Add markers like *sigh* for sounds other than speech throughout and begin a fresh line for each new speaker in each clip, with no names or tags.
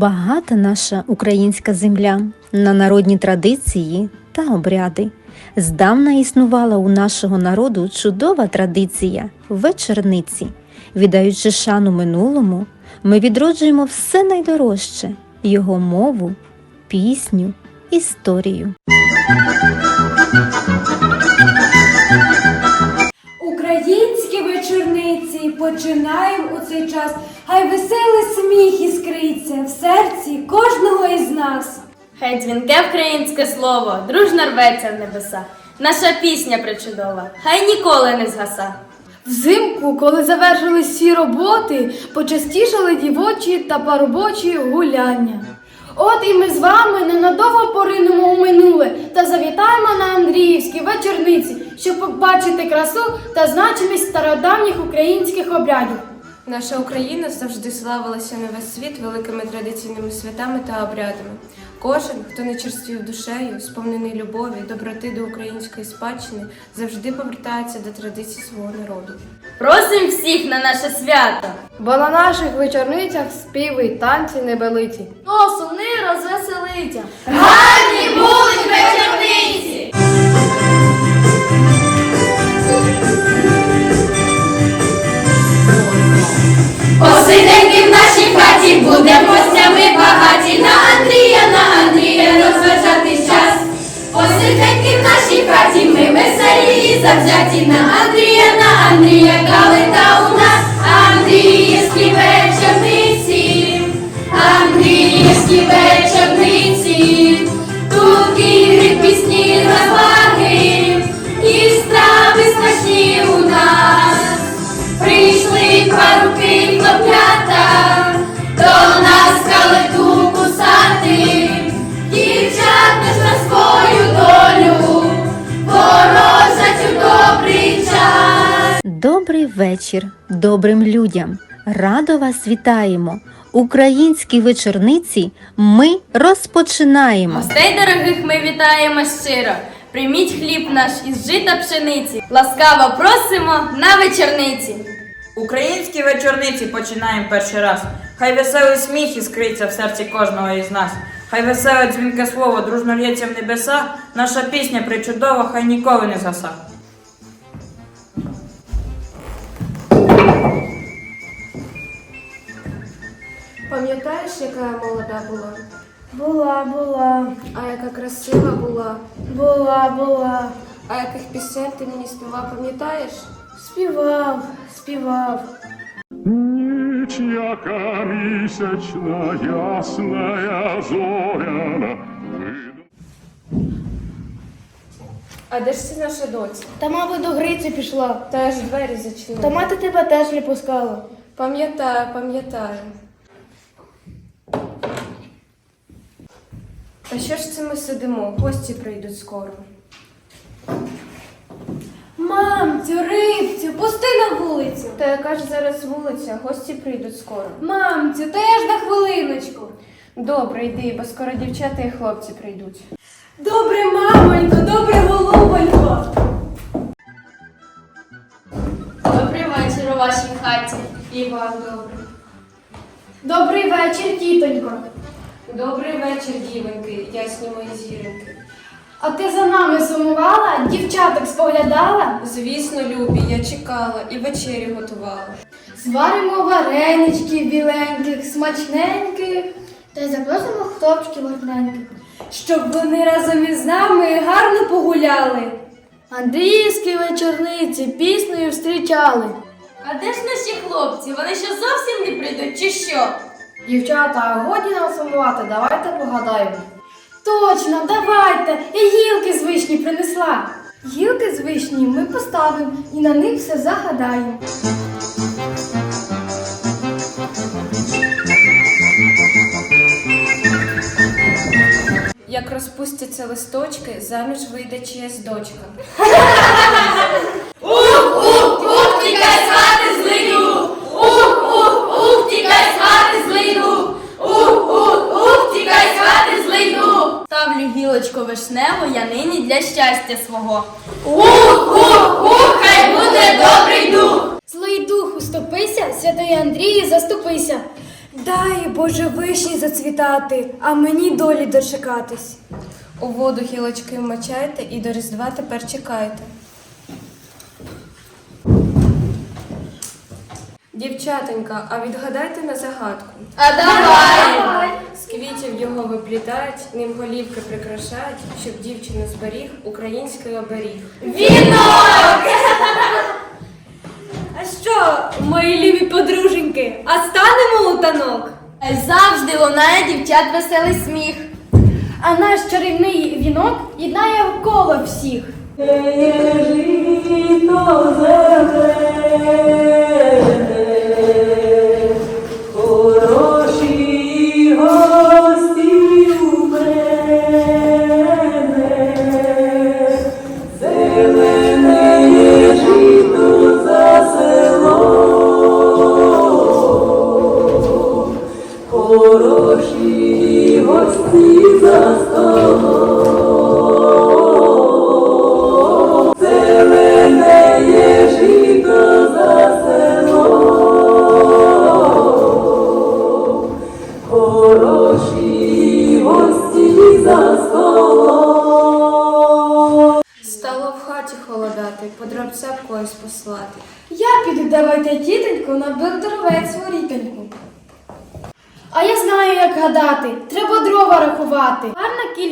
Багата наша українська земля на народні традиції та обряди. Здавна існувала у нашого народу чудова традиція вечорниці. Віддаючи шану минулому, ми відроджуємо все найдорожче його мову, пісню, історію.
Українські вечорниці починаємо у цей час. Хай веселий сміх іскриться в серці кожного із нас.
Хай дзвінке українське слово, дружно рветься в небеса. Наша пісня причудова, хай ніколи не згаса.
Взимку, коли завершились всі роботи, почастішали дівочі та парубочі гуляння. От і ми з вами ненадовго поринемо у минуле та завітаємо на Андріївські вечорниці, щоб побачити красу та значимість стародавніх українських обрядів.
Наша Україна завжди славилася на весь світ великими традиційними святами та обрядами. Кожен, хто не черствів душею, сповнений любові, доброти до української спадщини, завжди повертається до традицій свого народу.
Просим всіх на наше свято!
Бо на наших вечорницях співи й танці небелиті. Носу не розвеселиться.
Посиденьки Добрий
вечір добрим людям! Радо вас вітаємо! Українські вечорниці ми розпочинаємо.
Гостей дорогих ми вітаємо щиро. Прийміть хліб наш із жита пшениці. Ласкаво просимо на вечорниці.
Українські вечорниці починаємо перший раз. Хай веселий сміх іскриться в серці кожного із нас. Хай веселе дзвінке слово дружно лється в небеса. Наша пісня причудова, хай ніколи не згаса.
Пам'ятаєш, яка я молода була?
Була, була,
А яка красива була?
була, була.
А яких пісень ти мені співав, пам'ятаєш?
Співав, співав.
Ніч, яка місячна, ясная, зоряна.
А де ж це наша доця?
Та, мабуть, до Гриці пішла.
Та я ж двері зачинила.
Та мати тебе теж не пускала.
Пам'ятаю, пам'ятаю. А що ж це ми сидимо? Гості прийдуть скоро.
Мамцю, рибцю, пусти на вулицю.
Та яка ж зараз вулиця? Гості прийдуть скоро.
Мамцю, та я ж на хвилиночку.
Добре, йди, бо скоро дівчата і хлопці прийдуть.
Добре, мамонько, добре, голубонько.
Добрий вечір у вашій хаті.
І вам добре.
Добрий вечір, тітонько.
Добрий вечір, дівоньки, ясні мої зіроньки.
А ти за нами сумувала, дівчаток споглядала?
Звісно, любі, я чекала і вечері готувала.
Зваримо варенички біленьких, смачненьких. Та й запросимо хлопчиків гарненьких.
Щоб вони разом із нами гарно погуляли.
Андріївські вечорниці піснею зустрічали.
А де ж наші хлопці? Вони що зовсім не прийдуть, чи що?
Дівчата, годі нам сумувати, давайте погадаємо.
Точно, давайте. Я гілки з вишні принесла. Гілки з вишні ми поставимо і на них все загадаємо.
Як розпустяться листочки, заміж вийде чиясь дочка.
Ух, тікай з хати злину! Ух, ух, ух, тікай з хати злину! Ух, ух, ух, тікай з хати злину!
Гілочку вишневу я нині для щастя свого.
Ух, ух, ух, хай буде добрий дух!
Злий дух, уступися, святий Андрію, заступися. Дай, Боже, вишні зацвітати, а мені долі дочекатись.
У воду гілочки вмочайте і до Різдва тепер чекайте. Дівчатонька, а відгадайте на загадку.
А давай!
Його виплітають, ним голівки прикрашають, щоб дівчину зберіг український оберіг. Вінок!
А що, мої любі подруженьки, а станемо у танок?
Завжди лунає дівчат веселий сміх.
А наш чарівний вінок єднає коло всіх.
Стало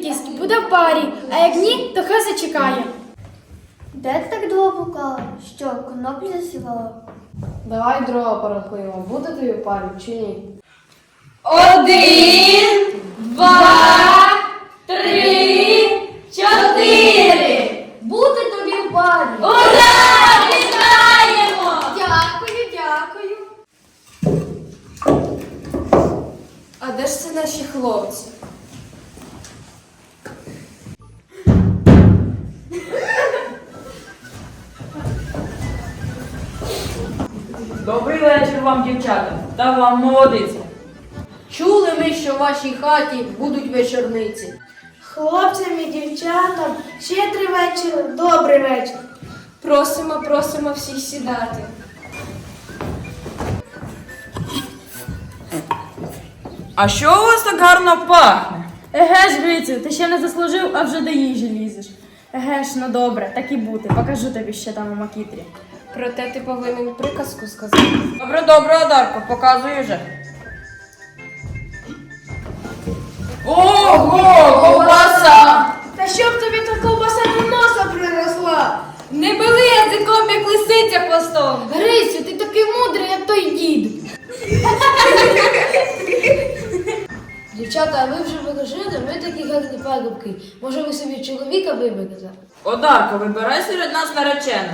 Кількість буде в парі, а як ні, то хай зачекає.
Де ти так довго блукала? Що, коноплі засівала?
Давай дрова порахуємо, буде тобі в парі чи ні?
Один, два, три, чотири.
Бути тобі в парі!
Ура! Вітаємо!
Дякую, дякую.
А де ж це наші хлопці?
Вечір вам, дівчата, та вам молодиця.
Чули ми, що в вашій хаті будуть вечорниці.
Хлопцям і дівчатам щедрий вечір, добрий вечір.
Просимо, просимо всіх сідати.
А що у вас так гарно пахне?
Еге ж, Грицю, ти ще не заслужив, а вже до їжі лізеш. Еге ж, ну добре, так і бути. Покажу тобі, що там у макітрі.
Проте ти повинен приказку сказати.
Добре, добре, Одарко, показуй вже. Ого, ковбаса!
Та щоб тобі та ковбаса до носа приросла.
Не били язиком, як лисиця хвостом.
Грицю, ти такий мудрий, як той дід. Дівчата, а ви вже покажете, ми такі гарні парубки. Може ви собі чоловіка виберете?
Одарко, вибирай серед нас наречену.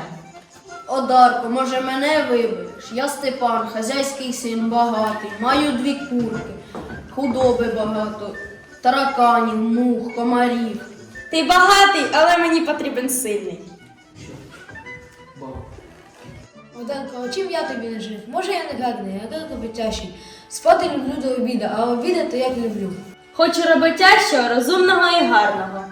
Одарко, може мене вибереш? Я Степан, хазяйський син багатий, маю дві курки, худоби багато, тараканів, мух, комарів.
Ти багатий, але мені потрібен сильний.
Богданко, а чим я тобі не жив? Може я не гарний, а так роботящий. Спати люблю до обіда, а обідати як люблю.
Хочу роботящого, розумного і гарного.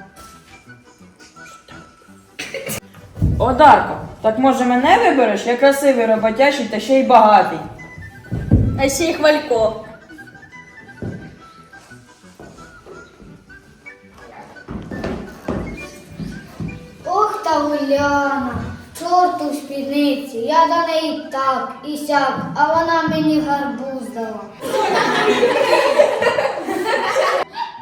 Одарко, так може мене вибереш? Я красивий, роботящий та ще й багатий.
А ще й хвалько.
Ох та Уляна, чорту в спідниці, я до неї так і сяк, а вона мені гарбуз дала.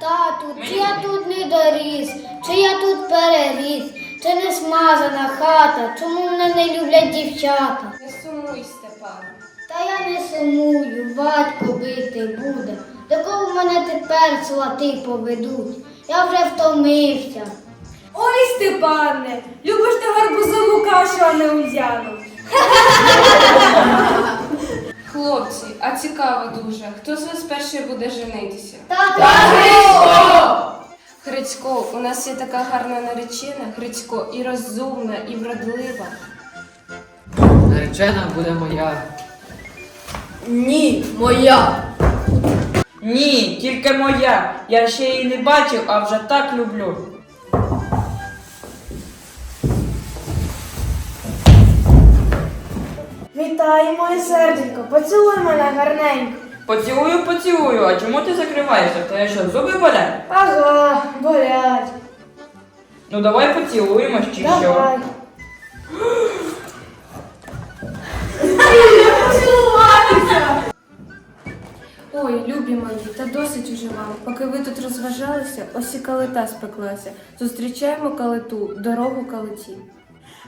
Тату, чи я тут не доріс, чи я тут переріс, чи не смазана хата, чому мене не люблять дівчата?
Не сумуй, Степан.
Та я не сумую, батько бити буде. До кого мене тепер свати поведуть? Я вже втомився.
Ой, Степане, любиш ти гарбузову кашу, а не ульяну.
Хлопці, а цікаво дуже, хто з вас перший буде женитися?
Тато!
Грицько, у нас є така гарна наречена, Грицько, і розумна, і вродлива.
Наречена буде моя.
Ні, моя.
Ні, тільки моя. Я ще її не бачив, а вже так люблю.
Вітаю, моє серденько, поцілуй мене гарненько.
Поцілую, поцілую, а чому ти закриваєшся? Та я що, зуби болять?
Ага.
Ну давай поцілуємось чи що?
Давай. *gasps*
Ой, любі мої, та досить уже вам. Поки ви тут розважалися, ось і калита спеклася. Зустрічаємо калиту, дорогу калиті.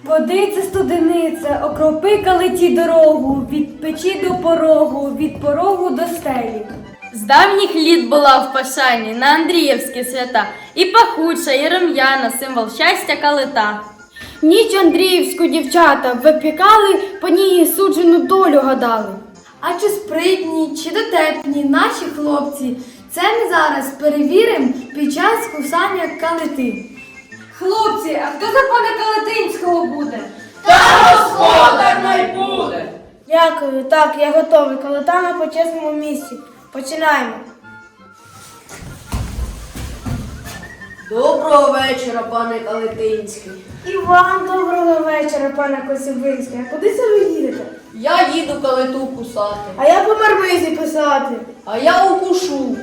Водиця студениця, окропи калиті дорогу, від печі до порогу, від порогу до стелі.
З давніх літ була в Пашані на Андріївські свята. І пахуча, і рум'яна, символ щастя калита.
Ніч Андріївську дівчата випікали, по ній суджену долю гадали. А чи спритні, чи дотепні наші хлопці? Це ми зараз перевіримо під час кусання калити.
Хлопці, а хто за пана Калатинського буде?
Господар най буде!
Дякую, так, я готовий. Калита на почесному місці. Починаємо.
Доброго вечора, пане Калетинський.
І вам доброго вечора, пане Косибинське. А куди це ви їдете?
Я їду калиту кусати,
А я по мармизі писати.
а я укушу.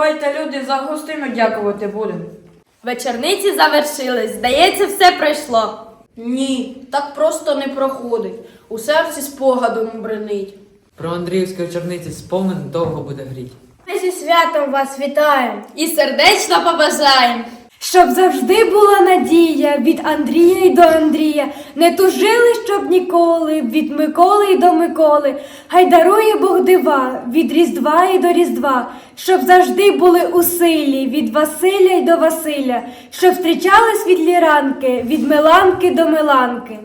Давайте люди за гостину дякувати будемо.
Вечорниці завершились, здається, все пройшло.
Ні, так просто не проходить. У серці спогадом бренить.
Про Андріївської черниці спомин довго буде гріть.
Ми зі святом вас вітаємо.
І сердечно побажаємо.
Щоб завжди була надія від Андрія й до Андрія, не тужили, щоб ніколи, від Миколи й до Миколи, хай дарує Бог дива від Різдва й до Різдва, щоб завжди були у силі від Василя й до Василя, щоб зустрічали світлі ранки від Миланки до Миланки.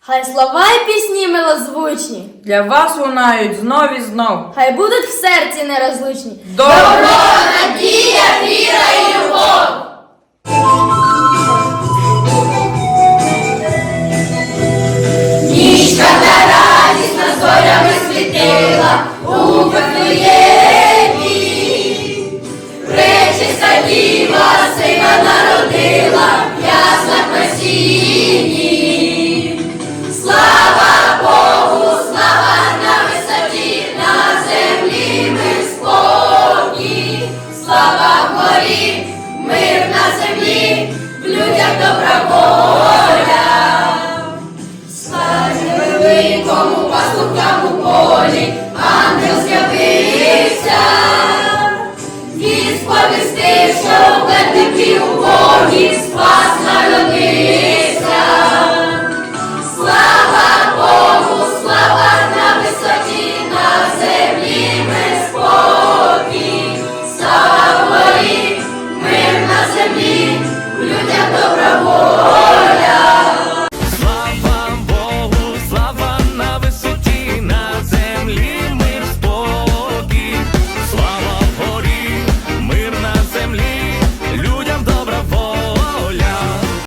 Хай слова й пісні милозвучні,
Для вас лунають знов і знов.
хай будуть в серці нерозлучні.
Добро!
Надія, волі, мир на землі, в людях добра воля, славі великому пастухам у полі, ангел з'явився.